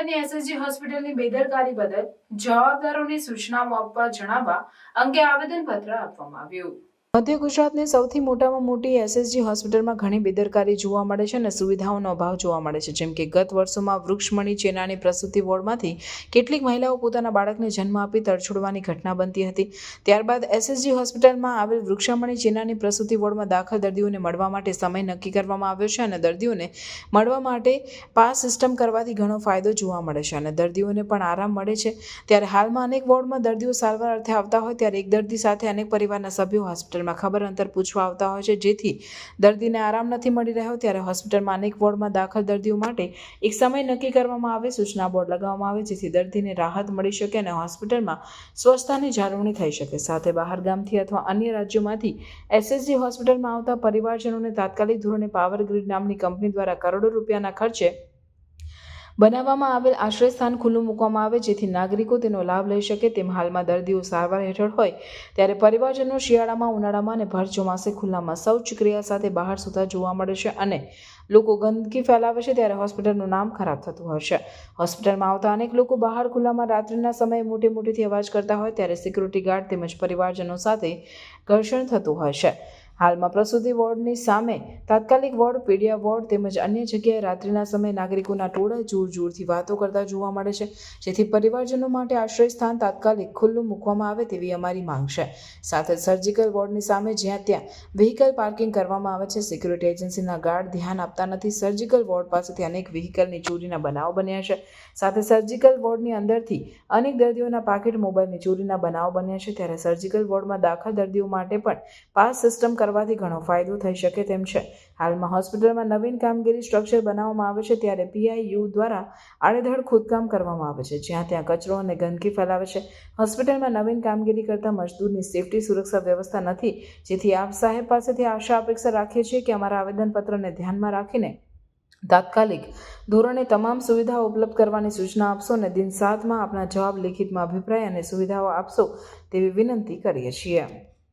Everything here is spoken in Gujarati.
વિયાવદરની એસએસજી હોસ્પિટલની બેદરકારી બદલ જવાબદારોને સૂચનાઓ આપવા જણાવવા અંગે આવેદનપત્ર આપવામાં આવ્યું. મધ્ય ગુજરાતની સૌથી મોટામાં મોટી એસએસજી હોસ્પિટલમાં ઘણી બેદરકારી જોવા મળે છે અને સુવિધાઓનો અભાવ જોવા મળે છે. જેમ કે ગત વર્ષોમાં વૃક્ષમણી ચેનાની પ્રસૂતિ વોર્ડમાંથી કેટલીક મહિલાઓ પોતાના બાળકને જન્મ આપી તડછોડવાની ઘટના બનતી હતી. ત્યારબાદ એસએસજી હોસ્પિટલમાં આવેલ વૃક્ષમણી ચેનાની પ્રસૂતિ વોર્ડમાં દાખલ દર્દીઓને મળવા માટે સમય નક્કી કરવામાં આવ્યો છે અને દર્દીઓને મળવા માટે પાસ સિસ્ટમ કરવાથી ઘણો ફાયદો જોવા મળે છે અને દર્દીઓને પણ આરામ મળે છે. ત્યારે હાલમાં અનેક વોર્ડમાં દર્દીઓ સારવાર અર્થે આવતા હોય ત્યારે એક દર્દી સાથે અનેક પરિવારના સભ્યો હોસ્પિટલમાં ખબર અંતર પૂછવા આવતા હોય છે. જેથી દર્દીને આરામ નથી મળી રહ્યો, ત્યારે હોસ્પિટલમાં અનેક વોર્ડમાં દાખલ દર્દીઓ માટે એક સમય નક્કી કરવામાં આવે, સૂચના બોર્ડ લગાવવામાં આવે, જેથી દર્દીને રાહત મળી શકે અને હોસ્પિટલમાં સ્વચ્છતાની જાળવણી થઈ શકે. સાથે બહાર ગામથી અથવા અન્ય રાજ્યોમાંથી એસએસજી હોસ્પિટલમાં આવતા પરિવારજનોને તાત્કાલિક ધોરણે પાવર ગ્રીડ નામની કંપની દ્વારા કરોડો રૂપિયાના ખર્ચે બનાવવામાં આવેલ આશ્રય સ્થાન ખુલ્લું મૂકવામાં આવે, જેથી નાગરિકો તેનો લાભ લઈ શકે તેમ હાલમાં દર્દીઓ સારવાર હેઠળ હોય. ત્યારે પરિવારજનો શિયાળામાં, ઉનાળામાં અને ભર ચોમાસે ખુલ્લામાં શૌચ ક્રિયા સાથે બહાર સુતા જોવા મળે છે અને લોકો ગંદકી ફેલાવે છે ત્યારે હોસ્પિટલનું નામ ખરાબ થતું છે. હોસ્પિટલમાં આવતા અનેક લોકો બહાર ખુલ્લામાં રાત્રિના સમયે મોટી મોટીથી અવાજ કરતા હોય, ત્યારે સિક્યુરિટી ગાર્ડ તેમજ પરિવારજનો સાથે ઘર્ષણ થતું છે. હાલમાં પ્રસૂતિ વોર્ડની સામે તાત્કાલિક વોર્ડ, પીડિયા વોર્ડ તેમજ અન્ય જગ્યાએ રાત્રિના સમયે નાગરિકોના ટોળા જોર જોરથી વાતો કરતા જોવા મળે છે. જેથી પરિવારજનો માટે આશ્રય સ્થાન તાત્કાલિક ખુલ્લું મૂકવામાં આવે તેવી અમારી માંગ છે. સાથે સર્જિકલ વોર્ડની સામે જ્યાં ત્યાં વ્હીકલ પાર્કિંગ કરવામાં આવે છે સિક્યુરિટી એજન્સીના ગાર્ડ ધ્યાન આપતા નથી સર્જિકલ વોર્ડ પાસેથી અનેક વ્હીકલની ચોરીના બનાવ બન્યા છે. સાથે સર્જિકલ વોર્ડની અંદરથી અનેક દર્દીઓના પાકેટ મોબાઈલની ચોરીના બનાવ બન્યા છે. ત્યારે સર્જિકલ વોર્ડમાં દાખલ દર્દીઓ માટે પણ પાસ સિસ્ટમ કરવાથી ઘણો ફાયદો થઈ શકે તેમ છે. હાલમાં હોસ્પિટલમાં નવીન કામગીરી સ્ટ્રક્ચર બનાવવામાં આવે છે ત્યારે પીઆઈયુ દ્વારા આડેધડ ખોદકામ કરવામાં આવે છે, જ્યાં ત્યાં કચરો અને ગંદકી ફેલાવે છે. હોસ્પિટલમાં નવીન કામગીરી કરતા મજદૂરની સેફટી સુરક્ષા વ્યવસ્થા નથી, જેથી આપ સાહેબ પાસેથી આશા અપેક્ષા રાખીએ છીએ કે અમારા આવેદનપત્રને ધ્યાનમાં રાખીને તાત્કાલિક ધોરણે તમામ સુવિધાઓ ઉપલબ્ધ કરવાની સૂચના આપશો અને દિન સાતમાં આપના જવાબ લેખિતમાં અભિપ્રાય અને સુવિધાઓ આપશો તેવી વિનંતી કરીએ છીએ.